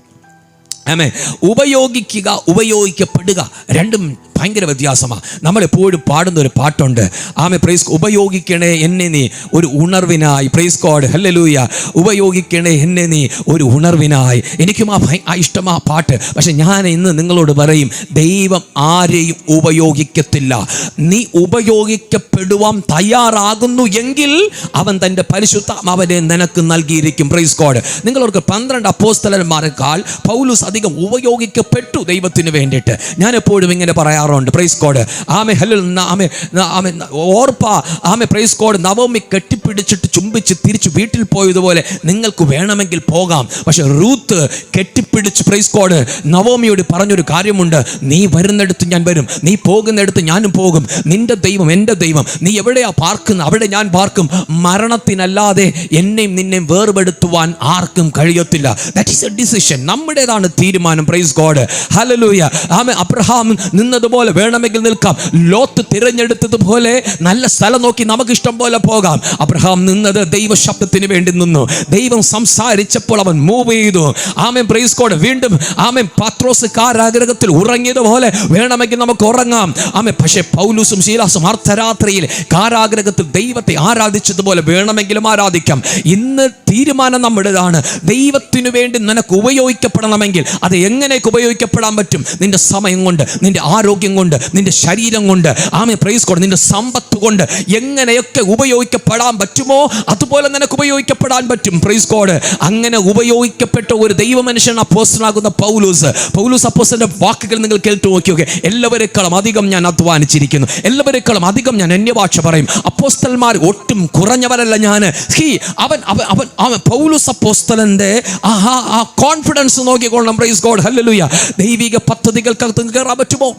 ഉപയോഗിക്കുക ഉപയോഗിക്കപ്പെടുക. രണ്ടും ഭയങ്കര വ്യത്യാസമാണ് നമ്മളെപ്പോഴും പാടുന്ന ഒരു പാട്ടുണ്ട്. ആമെ പ്രൈസ് ഉപയോഗിക്കണേ എന്നെ നീ ഒരു ഉണർവിനായി. പ്രൈസ് കോഡ് ഹല്ലലൂയ ഉപയോഗിക്കണേ എന്നെ നീ ഒരു ഉണർവിനായി. എനിക്കും ആ ഭയ ഇഷ്ടം ആ പാട്ട്. പക്ഷെ ഞാൻ ഇന്ന് നിങ്ങളോട് പറയും ദൈവം ആരെയും ഉപയോഗിക്കത്തില്ല. നീ ഉപയോഗിക്കപ്പെടുവാൻ തയ്യാറാകുന്നു എങ്കിൽ അവൻ തന്റെ പരിശുദ്ധ അവനെ നിനക്ക് നൽകിയിരിക്കും. പ്രൈസ് കോഡ് നിങ്ങളോർക്ക് പന്ത്രണ്ട് അപ്പോസ്തലന്മാരെക്കാൾ പൗലൂസ് അധികം ഉപയോഗിക്കപ്പെട്ടു ദൈവത്തിന് വേണ്ടിയിട്ട്. ഞാൻ എപ്പോഴും ഇങ്ങനെ പറയാറുണ്ട്. പ്രൈസ് കോഡ് ആമെ ഹല്ലിൽ ആമെ ആമെ ഓർപ്പ. ആമെ പ്രൈസ് കോഡ് നവമി കെട്ടിപ്പിടിച്ചിട്ട് ചുംബിച്ച് തിരിച്ച് വീട്ടിൽ പോയതുപോലെ നിങ്ങൾക്ക് വേണമെങ്കിൽ പോകാം. പക്ഷെ റൂത്ത് കെട്ടിപ്പിടിച്ച് പ്രൈസ് കോഡ് നവോമിയോട് പറഞ്ഞൊരു കാര്യമുണ്ട്. നീ വരുന്നിടത്ത് ഞാൻ വരും. നീ പോകുന്നിടത്ത് ഞാനും പോകും. നിന്റെ ദൈവം എന്റെ ദൈവം നീ എവിടെയാ പാർക്കുന്നത്? അവിടെ ഞാൻ പാർക്കും. മരണത്തിനല്ലാതെ എന്നെയും നിന്നെയും വേർപെടുത്തുവാൻ ആർക്കും കഴിയത്തില്ല. ദാറ്റ് ഈസ് എ ഡിസിഷൻ നമ്മുടേതാണ് തീരുമാനം. പ്രൈസ് ഗോഡ് ഹലലൂയ ആമെ അബ്രഹാം നിന്നതുപോലെ വേണമെങ്കിൽ നിൽക്കാം. ലോത്ത് തിരഞ്ഞെടുത്തതുപോലെ നല്ല സ്ഥലം നോക്കി നമുക്കിഷ്ടം പോലെ പോകാം. അബ്രഹാം നിന്നത് ദൈവ ശബ്ദത്തിന് വേണ്ടി നിന്നു. ദൈവം സംസാരിച്ചപ്പോൾ അവൻ മൂവ് ചെയ്തു. ആമൻ പ്രൈസ് കോഡ് വീണ്ടും ആമൻ പാത്രോസ് കാരാഗ്രഹത്തിൽ ഉറങ്ങിയതുപോലെ വേണമെങ്കിൽ നമുക്ക് ഉറങ്ങാം. ആമൻ പക്ഷേ പൗലൂസും ശീലാസും അർദ്ധരാത്രിയിൽ കാരാഗ്രഹത്തിൽ ദൈവത്തെ ആരാധിച്ചതുപോലെ വേണമെങ്കിലും ആരാധിക്കാം. ഇന്ന് തീരുമാനം നമ്മുടേതാണ് ദൈവത്തിനു വേണ്ടി നിനക്ക് ഉപയോഗിക്കപ്പെടണമെങ്കിൽ അത് എങ്ങനെയൊക്കെ ഉപയോഗിക്കപ്പെടാൻ പറ്റും? നിന്റെ സമയം കൊണ്ട് നിന്റെ ആരോഗ്യം കൊണ്ട് നിന്റെ ശരീരം കൊണ്ട് ആമേ പ്രൈസ് കൊണ്ട് നിന്റെ സമ്പത്ത് കൊണ്ട് എങ്ങനെയൊക്കെ ഉപയോഗിക്കപ്പെടാൻ പറ്റുമോ അതുപോലെ നിനക്ക് ഉപയോഗിക്കപ്പെടാൻ പറ്റും പ്രൈസ് കോഡ് അങ്ങനെ ഉപയോഗിക്കപ്പെട്ട ഒരു ദൈവ മനുഷ്യൻ അപ്പോസ്റ്റലാകുന്ന പൗലൂസ്. പൗലൂസ് അപ്പോസ്റ്റലിന്റെ വാക്കുകൾ നിങ്ങൾ കേട്ടു നോക്കിയൊക്കെ. എല്ലാവരെക്കാളും അധികം ഞാൻ അധ്വാനിച്ചിരിക്കുന്നു. എല്ലാവരെക്കാളും അധികം ഞാൻ അന്യഭാഷ പറയും. അപ്പോസ്റ്റൽമാർ ഒട്ടും കുറഞ്ഞവരല്ല ഞാൻ. ഹീ അവൻ അവൻ അവൻ അവൻ പൗലൂസ് അപ്പോസ്റ്റലന്റെ ആ ആ- കോൺഫിഡൻസ് നോക്കിക്കോളണം പ്രൈസ് ഗോഡ് ഹല്ലേലൂയ ദൈവിക പദ്ധതികൾക്ക് കയറാൻ പറ്റുമോ?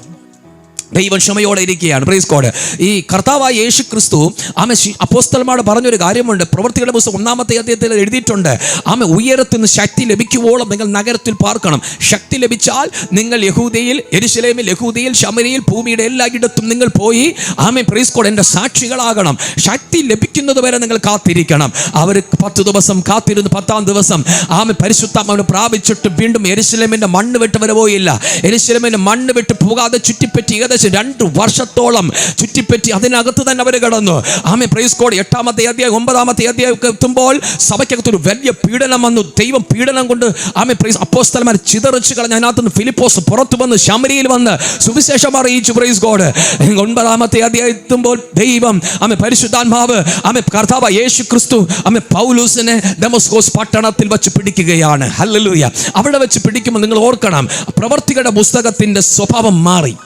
ദൈവം ക്ഷമയോടെ ഇരിക്കുകയാണ്. പ്രൈസ് കോഡ് ഈ കർത്താവായ യേശു ക്രിസ്തു ആമ അപ്പോസ്തലമാട് പറഞ്ഞൊരു കാര്യമുണ്ട്. പ്രവൃത്തികളുടെ പുസ്തകം ഒന്നാമത്തെ അദ്ദേഹത്തിൽ എഴുതിയിട്ടുണ്ട്. ആമ ഉയരത്തിൽ നിന്ന് ശക്തി ലഭിക്കുവോളം നിങ്ങൾ നഗരത്തിൽ പാർക്കണം. ശക്തി ലഭിച്ചാൽ നിങ്ങൾ യഹൂദയിൽ എരുശലേമിൽ യഹൂദയിൽ ശമരയിൽ ഭൂമിയുടെ എല്ലായിടത്തും നിങ്ങൾ പോയി ആമ പ്രൈസ് കോഡ് എന്റെ സാക്ഷികളാകണം. ശക്തി ലഭിക്കുന്നത് വരെ നിങ്ങൾ കാത്തിരിക്കണം. അവർ പത്ത് ദിവസം കാത്തിരുന്ന് പത്താം ദിവസം. ആമ പരിശുദ്ധാത്മാവിനെ പ്രാപിച്ചിട്ട് വീണ്ടും എരുശലേമിന്റെ മണ്ണ് വിട്ട് വരെ പോയില്ല. എരുശലേമിന്റെ മണ്ണ് വിട്ട് പോകാതെ ചുറ്റിപ്പറ്റി ഏകദേശം രണ്ട് വർഷത്തോളം ചുറ്റിപ്പറ്റി അതിനകത്ത് തന്നെ അവർ കിടന്നു. ആമേ പ്രൈസ് കോഡ് എട്ടാമത്തെ അധ്യായം ഒമ്പതാമത്തെ അധ്യായം ഒക്കെ എത്തുമ്പോൾ സഭയ്ക്കകത്ത് ഒരു വലിയ പീഡനം വന്നു. ദൈവം പീഡനം കൊണ്ട് ആമേ പ്രൈസ് അപ്പോസ്തലന്മാർ ചിതറിച്ച് കളഞ്ഞ. അതിനകത്ത് ഫിലിപ്പോസ് പുറത്തു വന്ന് ശമരിയിൽ വന്ന് സുവിശേഷം അറിയിച്ചു പ്രൈസ് കോഡ് ഒൻപതാമത്തെ അധ്യായം എത്തുമ്പോൾ ദൈവം ആമേ പരിശുദ്ധാത്മാവ് ആമെ കർത്താവ് യേശു ക്രിസ്തു ആമെ പൗലൂസിനെ ഡെമസ്കോസ് പട്ടണത്തിൽ വെച്ച് പിടിക്കുകയാണ്. ഹല്ലേലൂയ അവിടെ വെച്ച് പിടിക്കുമ്പോൾ നിങ്ങൾ ഓർക്കണം പ്രവർത്തികളുടെ പുസ്തകത്തിന്റെ സ്വഭാവം മാറി.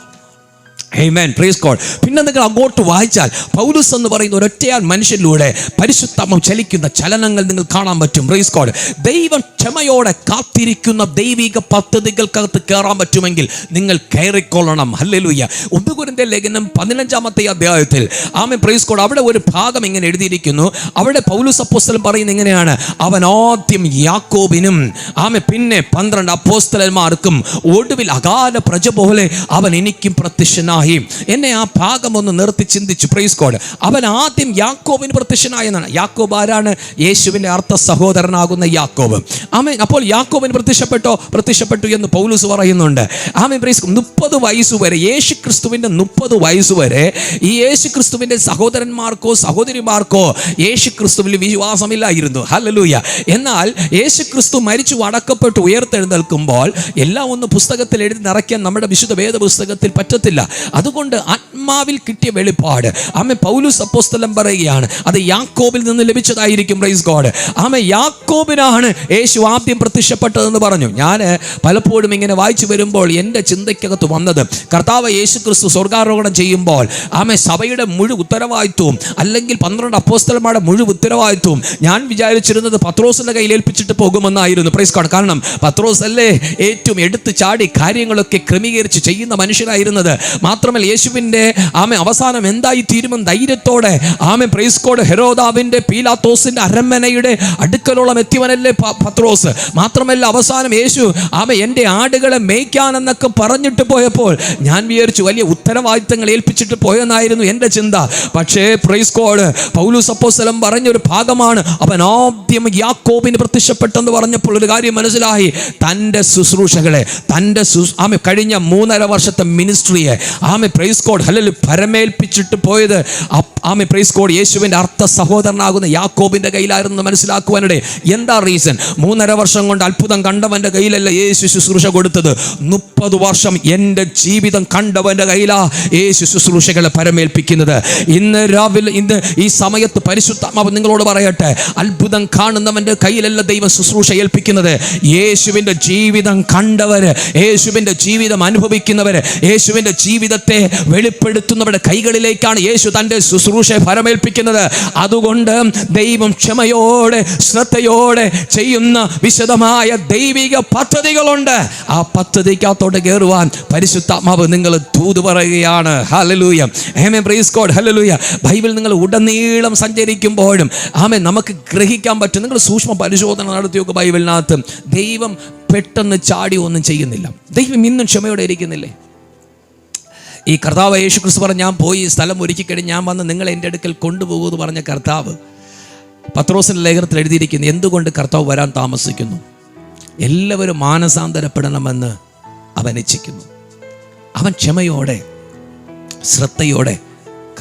Amen. പ്രീസ് കോൾ പിന്നെ നിങ്ങൾ അങ്ങോട്ട് വായിച്ചാൽ പൗലൂസ് എന്ന് പറയുന്ന ഒരൊറ്റയാൾ മനുഷ്യനിലൂടെ പരിശുദ്ധമം ചലിക്കുന്ന ചലനങ്ങൾ നിങ്ങൾ കാണാൻ പറ്റും. പ്രീസ് കോൾ ദൈവം ക്ഷമയോടെ കാത്തിരിക്കുന്ന ദൈവിക പദ്ധതികൾക്കകത്ത് കയറാൻ പറ്റുമെങ്കിൽ നിങ്ങൾ കയറിക്കൊള്ളണം. ഹല്ലേലൂയ ഒന്ന് കുരിന്റെ ലേഖനം പതിനഞ്ചാമത്തെ അധ്യായത്തിൽ. ആമെ പ്രീസ് കോൾ അവിടെ ഒരു ഭാഗം ഇങ്ങനെ എഴുതിയിരിക്കുന്നു. അവിടെ പൗലൂസ് അപ്പോസ്തലൻ പറയുന്ന ഇങ്ങനെയാണ്. അവൻ ആദ്യം യാക്കോബിനും ആമെ പിന്നെ പന്ത്രണ്ട് അപ്പോസ്തലന്മാർക്കും ഒടുവിൽ അകാല പ്രജ പോലെ അവൻ എനിക്കും പ്രത്യക്ഷനായി. എന്നെ ആ ഭാഗം ഒന്ന് നിർത്തി ചിന്തിച്ചു. പ്രൈസ് കോഡ് അവൻ ആദ്യം യാക്കോബിന് പ്രത്യക്ഷനായെന്നാണ്. യാക്കോബ് ആരാണ്? യേശുവിന്റെ അർത്ഥ സഹോദരനാകുന്ന യാക്കോബ്. ആമേൻ അപ്പോൾ യാക്കോബിന് പ്രത്യക്ഷപ്പെട്ടോ? പ്രത്യക്ഷപ്പെട്ടു എന്ന് പൗലൂസ് പറയുന്നുണ്ട്. ആമേൻ പ്രൈസ് മുപ്പത് വയസ്സ് വരെ യേശു ക്രിസ്തുവിന്റെ മുപ്പത് വയസ്സ് വരെ ഈ യേശു ക്രിസ്തുവിന്റെ സഹോദരന്മാർക്കോ സഹോദരിമാർക്കോ യേശു ക്രിസ്തുവിൽ വിശ്വാസമില്ലായിരുന്നു. ഹലലൂയ എന്നാൽ യേശു ക്രിസ്തു മരിച്ചു അടക്കപ്പെട്ട് ഉയർത്തെഴുന്നേൽക്കുമ്പോൾ എല്ലാം ഒന്ന് പുസ്തകത്തിൽ എഴുതി നിറയ്ക്കാൻ നമ്മുടെ വിശുദ്ധ വേദ പുസ്തകത്തിൽ പറ്റത്തില്ല. അതുകൊണ്ട് ആത്മാവിൽ കിട്ടിയ വെളിപ്പാട്. ആമ പൗലൂസ് അപ്പോസ്തലം പറയുകയാണ് അത് യാക്കോബിൽ നിന്ന് ലഭിച്ചതായിരിക്കും പ്രൈസ് ഗോഡ് ആമ യാക്കോബിനാണ് യേശു ആദ്യം പ്രത്യക്ഷപ്പെട്ടതെന്ന് പറഞ്ഞു. ഞാൻ പലപ്പോഴും ഇങ്ങനെ വായിച്ചു വരുമ്പോൾ എന്റെ ചിന്തയ്ക്കകത്ത് വന്നത് കർത്താവ് യേശു ക്രിസ്തു സ്വർഗാരോഹണം ചെയ്യുമ്പോൾ ആമ സഭയുടെ മുഴു ഉത്തരവാദിത്വവും അല്ലെങ്കിൽ പന്ത്രണ്ട് അപ്പോസ്തലന്മാരുടെ മുഴു ഉത്തരവാദിത്വവും ഞാൻ വിചാരിച്ചിരുന്നത് പത്രോസിന്റെ കയ്യിൽ ഏൽപ്പിച്ചിട്ട് പോകുമെന്നായിരുന്നു. പ്രൈസ് ഗോഡ് കാരണം പത്രോസ് അല്ലേ ഏറ്റവും എടുത്തു ചാടി കാര്യങ്ങളൊക്കെ ക്രമീകരിച്ച് ചെയ്യുന്ന മനുഷ്യനായിരുന്നത്. മാത്രമല്ല യേശുവിന്റെ ആമെ അവസാനം എന്തായി തീരുമെന്ന് ധൈര്യത്തോടെ ആമെ പ്രൈസ്കോട് ഹെറോദാവിന്റെ പീലാത്തോസിന്റെ അരമനയുടെ അടുക്കലോളം എത്തിയവനല്ലേ പത്രോസ്. മാത്രമല്ല അവസാനം യേശു ആമെ എന്റെ ആടുകളെ മേയ്ക്കാനെന്നൊക്കെ പറഞ്ഞിട്ട് പോയപ്പോൾ ഞാൻ വിചാരിച്ചു വലിയ ഉത്തരവാദിത്തങ്ങൾ ഏൽപ്പിച്ചിട്ട് പോയെന്നായിരുന്നു എന്റെ ചിന്ത. പക്ഷേ പ്രൈസ്കോട് പൗലൂസ് അപ്പോസ്തലൻ പറഞ്ഞൊരു ഭാഗമാണ്. അവൻ ആദ്യം യാക്കോബിന് പ്രത്യക്ഷപ്പെട്ടെന്ന് പറഞ്ഞപ്പോൾ ഒരു കാര്യം മനസ്സിലായി. തന്റെ ശുശ്രൂഷകളെ തന്റെ ആമെ കഴിഞ്ഞ മൂന്നര വർഷത്തെ മിനിസ്ട്രിയെ ആമെ പ്രൈസ് കോഡ് പരമേൽപ്പിച്ചിട്ട് പോയത്. ആമി പ്രൈസ് കോഡ് യേശുവിന്റെ അർത്ഥ സഹോദരനാകുന്ന യാക്കോബിന്റെ കയ്യിലായിരുന്നു മനസ്സിലാക്കുവാനിടെ. എന്താ റീസൺ മൂന്നര വർഷം കൊണ്ട് അത്ഭുതം കണ്ടവന്റെ കയ്യിലല്ല യേശു ശുശ്രൂഷ കൊടുത്തത്. മുപ്പത് വർഷം എന്റെ ജീവിതം കണ്ടവന്റെ കയ്യിലാ യേശു ശുശ്രൂഷകളെ പരമേൽപ്പിക്കുന്നത്. ഇന്ന് രാവിലെ ഇന്ന് ഈ സമയത്ത് പരിശുദ്ധാത്മാവ് നിങ്ങളോട് പറയട്ടെ. അത്ഭുതം കാണുന്നവന്റെ കയ്യിലല്ല ദൈവം ശുശ്രൂഷ ഏൽപ്പിക്കുന്നത്. യേശുവിന്റെ ജീവിതം കണ്ടവർ യേശുവിന്റെ ജീവിതം അനുഭവിക്കുന്നവർ യേശുവിന്റെ ജീവിതത്തെ വെളിപ്പെടുത്തുന്നവരുടെ കൈകളിലേക്കാണ് യേശു തന്റെ ശുശ്രൂഷ ഫലമേൽപ്പിക്കുന്നത്. അതുകൊണ്ട് ദൈവം ക്ഷമയോടെ ശ്രദ്ധയോടെ ചെയ്യുന്ന വിശദമായ ദൈവിക പദ്ധതികളുണ്ട്. ആ പദ്ധതിക്കകത്തോട്ട് കയറുവാൻ പരിശുദ്ധാത്മാവ് നിങ്ങൾ തൂത് പറയുകയാണ്. ഹലലൂയ ഹേമേ പ്രൈസ് കോഡ് ഹലലൂയ ബൈബിൾ നിങ്ങൾ ഉടനീളം സഞ്ചരിക്കുമ്പോഴും ആമേ നമുക്ക് ഗ്രഹിക്കാൻ പറ്റും. നിങ്ങൾ സൂക്ഷ്മ പരിശോധന നടത്തിയൊക്കെ ബൈബിളിനകത്ത്. ദൈവം പെട്ടെന്ന് ചാടി ഒന്നും ചെയ്യുന്നില്ല. ദൈവം ഇന്നും ക്ഷമയോടെ ഇരിക്കുന്നില്ലേ? ഈ കർത്താവ് യേശു ക്രിസ്തു പറഞ്ഞ് ഞാൻ പോയി ഈ സ്ഥലം ഒരുക്കി കഴിഞ്ഞ് ഞാൻ വന്ന് നിങ്ങൾ എന്റെ അടുക്കൽ കൊണ്ടുപോകൂ എന്ന് പറഞ്ഞ കർത്താവ് പത്രോസിന്റെ ലേഖനത്തിൽ എഴുതിയിരിക്കുന്നു. എന്തുകൊണ്ട് കർത്താവ് വരാൻ താമസിക്കുന്നു? എല്ലാവരും മാനസാന്തരപ്പെടണമെന്ന് അവൻ ഇച്ഛിക്കുന്നു അവൻ ക്ഷമയോടെ ശ്രദ്ധയോടെ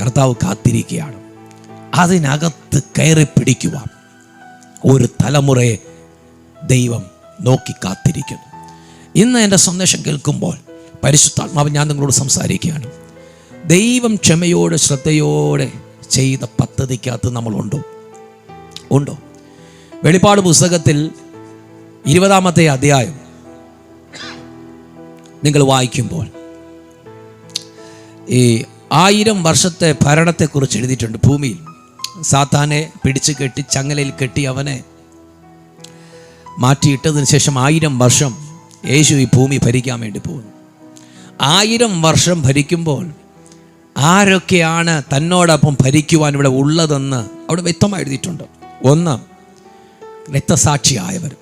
കർത്താവ് കാത്തിരിക്കുകയാണ്. അതിനകത്ത് കയറി പിടിക്കുവാൻ ഒരു തലമുറയെ ദൈവം നോക്കി കാത്തിരിക്കുന്നു. ഇന്ന് എന്റെ സന്ദേശം കേൾക്കുമ്പോൾ പരിശുദ്ധാത്മാവ് ഞാൻ നിങ്ങളോട് സംസാരിക്കുകയാണ്. ദൈവം ക്ഷമയോടെ ശ്രദ്ധയോടെ ചെയ്ത പദ്ധതിക്കകത്ത് നമ്മളുണ്ടോ? ഉണ്ടോ? വെളിപ്പാട് പുസ്തകത്തിൽ ഇരുപതാമത്തെ അധ്യായം നിങ്ങൾ വായിക്കുമ്പോൾ ഈ ആയിരം വർഷത്തെ ഭരണത്തെക്കുറിച്ച് എഴുതിയിട്ടുണ്ട് ഭൂമിയിൽ. സാത്താനെ പിടിച്ചു കെട്ടി ചങ്ങലയിൽ കെട്ടി അവനെ മാറ്റിയിട്ടതിന് ശേഷം ആയിരം വർഷം യേശു ഈ ഭൂമി ഭരിക്കാൻ വേണ്ടി പോകുന്നു. ആയിരം വർഷം ഭരിക്കുമ്പോൾ ആരൊക്കെയാണ് തന്നോടൊപ്പം ഭരിക്കുവാൻ ഇവിടെ ഉള്ളതെന്ന് അവിടെ വ്യക്തമായി എഴുതിയിട്ടുണ്ട്. ഒന്ന് രക്തസാക്ഷിയായവർ.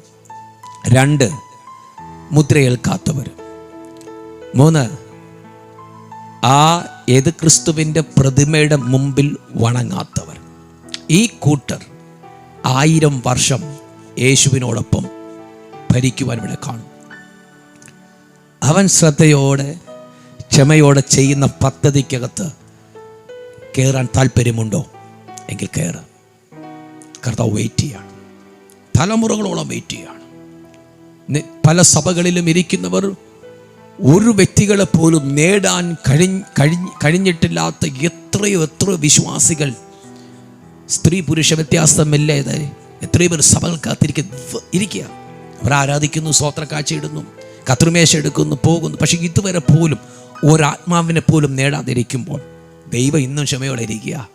രണ്ട് മുദ്രയേൽക്കാത്തവർ മൂന്ന് ആ ഏത് ക്രിസ്തുവിന്റെ പ്രതിമയുടെ മുമ്പിൽ വണങ്ങാത്തവർ. ഈ കൂട്ടർ ആയിരം വർഷം യേശുവിനോടൊപ്പം ഭരിക്കുവാൻ ഇവിടെ കാണും. അവൻ ശ്രദ്ധയോടെ ക്ഷമയോടെ ചെയ്യുന്ന പദ്ധതിക്കകത്ത് കയറാൻ താല്പര്യമുണ്ടോ? എങ്കിൽ കയറാം കർത്താവ് വെയിറ്റ് ചെയ്യാണ്. തലമുറകളോളം വെയിറ്റ് ചെയ്യാണ്. പല സഭകളിലും ഇരിക്കുന്നവർ ഒരു വ്യക്തികളെ പോലും നേടാൻ കഴി കഴിഞ്ഞ് കഴിഞ്ഞിട്ടില്ലാത്ത എത്രയോ എത്രയോ വിശ്വാസികൾ സ്ത്രീ പുരുഷ വ്യത്യാസമില്ലാതെ എത്രയോ പേർ സഭകൾ കാത്തിരിക്ക ഇരിക്കുക അവർ ആരാധിക്കുന്നു സ്വോത്ര കാഴ്ചയിടുന്നു. കത്രുമേശ എടുക്കുന്നു പോകുന്നു. പക്ഷെ ഇതുവരെ പോലും ഒരാത്മാവിനെ പോലും നേടാതിരിക്കുമ്പോൾ ദൈവം ഇന്നും ക്ഷമയോടെ ഇരിക്കുക.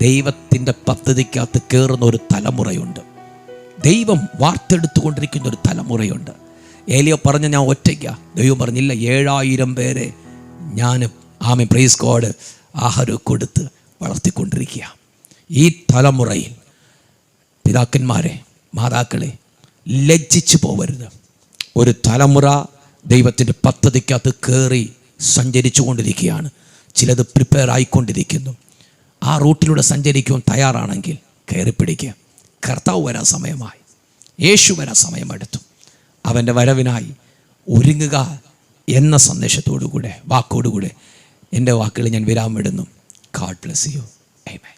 ദൈവത്തിന്റെ പദ്ധതിക്കകത്ത് കയറുന്ന ഒരു തലമുറയുണ്ട്. ദൈവം വാർത്തെടുത്തുകൊണ്ടിരിക്കുന്ന ഒരു തലമുറയുണ്ട്. ഏലിയോ പറഞ്ഞ ഞാൻ ഒറ്റയ്ക്ക. ദൈവം പറഞ്ഞില്ല ഏഴായിരം പേരെ ഞാൻ ആമെ പ്രൈസ് കോഡ് ആഹാരം കൊടുത്ത് വളർത്തിക്കൊണ്ടിരിക്കുക. ഈ തലമുറയിൽ പിതാക്കന്മാരെ മാതാക്കളെ ലജ്ജിച്ചു പോവരുത്. ഒരു തലമുറ ദൈവത്തിന്റെ പദ്ധതിക്കകത്ത് കയറി സഞ്ചരിച്ചു കൊണ്ടിരിക്കുകയാണ് ചിലത് പ്രിപ്പയർ ആയിക്കൊണ്ടിരിക്കുന്നു. ആ റൂട്ടിലൂടെ സഞ്ചരിക്കുവാൻ തയ്യാറാണെങ്കിൽ കയറി പിടിക്കുക. കർത്താവ് വരാൻ സമയമായി. യേശു വരാൻ സമയമെടുത്തു. അവന്റെ വരവിനായി ഒരുങ്ങുക എന്ന സന്ദേശത്തോടുകൂടെ വാക്കോടുകൂടെ എന്റെ വാക്കുകൾ ഞാൻ വിരാമിടുന്നു ഗാഡ് ബ്ലസ് യു ആമേൻ